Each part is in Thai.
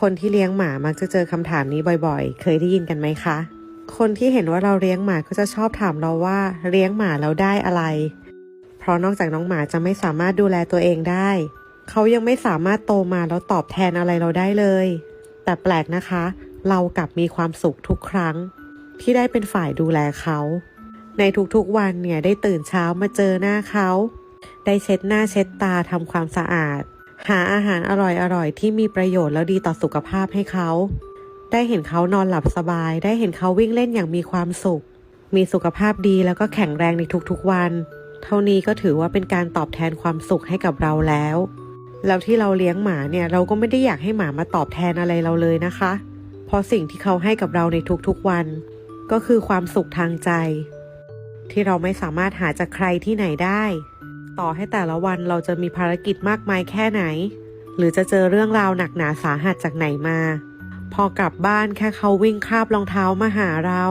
คนที่เลี้ยงหมามักจะเจอคำถามนี้บ่อยๆ เคยได้ยินกันไหมคะ คนที่เห็นว่าเราเลี้ยงหมาก็จะชอบถามเราว่าเลี้ยงหมาแล้วได้อะไร เพราะนอกจากน้องหมาจะไม่สามารถดูแลตัวเองได้ เขายังไม่สามารถโตมาแล้วตอบแทนอะไรเราได้เลย แต่แปลกนะคะ เรากลับมีความสุขทุกครั้ง ที่ได้เป็นฝ่ายดูแลเขา ในทุกๆวันเนี่ยได้ตื่นเช้ามาเจอหน้าเขา ได้เช็ดหน้าเช็ดตาทำความสะอาด หาอาหารอร่อยๆที่มีประโยชน์แล้วดีต่อสุขภาพให้เขา ได้เห็นเขานอนหลับสบาย ได้เห็นเขาวิ่งเล่นอย่างมีความสุข มีสุขภาพดีแล้วก็แข็งแรงในทุกๆวัน เท่านี้ก็ถือว่าเป็นการตอบแทนความสุขให้กับเราแล้ว แล้วที่เราเลี้ยงหมาเนี่ยเราก็ไม่ได้อยากให้หมามาตอบแทนอะไรเราเลยนะคะ เพราะสิ่งที่เขาให้กับเราในทุกๆวัน ก็คือความสุขทางใจ ที่เราไม่สามารถหาจากใครที่ไหนได้ ต่อให้แต่ละวันเราจะมีภารกิจมากมายแค่ไหน หรือจะเจอเรื่องราวหนักหนาสาหัสจากไหนมา พอกลับบ้านแค่เขาวิ่งคาบรองเท้ามาหาเรา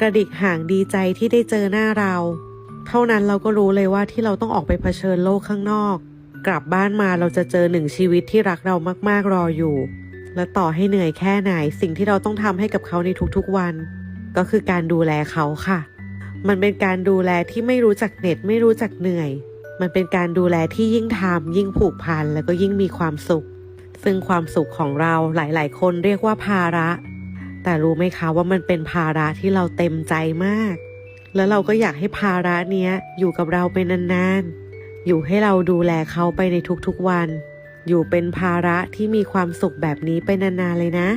กระดิกห่างดีใจที่ได้เจอหน้าเรา เท่านั้นเราก็รู้เลยว่าที่เราต้องออกไปเผชิญโลกข้างนอก กลับบ้านมาเราจะเจอหนึ่งชีวิตที่รักเรามากๆรออยู่ และต่อให้เหนื่อยแค่ไหนสิ่งที่เราต้องทำให้กับเขาในทุกๆวัน ก็คือการดูแลเขาค่ะมันเป็นการดูแลที่ไม่รู้จักเหน็ดไม่รู้จักเหนื่อย มันเป็นการดูแลที่ยิ่งทำยิ่งผูกพันแล้วก็ยิ่งมีความสุข ซึ่งความสุขของเราหลาย ๆ คนเรียกว่าภาระ แต่รู้ไหมคะว่ามันเป็นภาระที่เราเต็มใจมาก แล้วเราก็อยากให้ภาระเนี้ยอยู่กับเราไปนานๆ อยู่ให้เราดูแลเขาไปในทุกๆวัน อยู่เป็นภาระที่มีความสุขแบบนี้ไปนานๆเลยนะ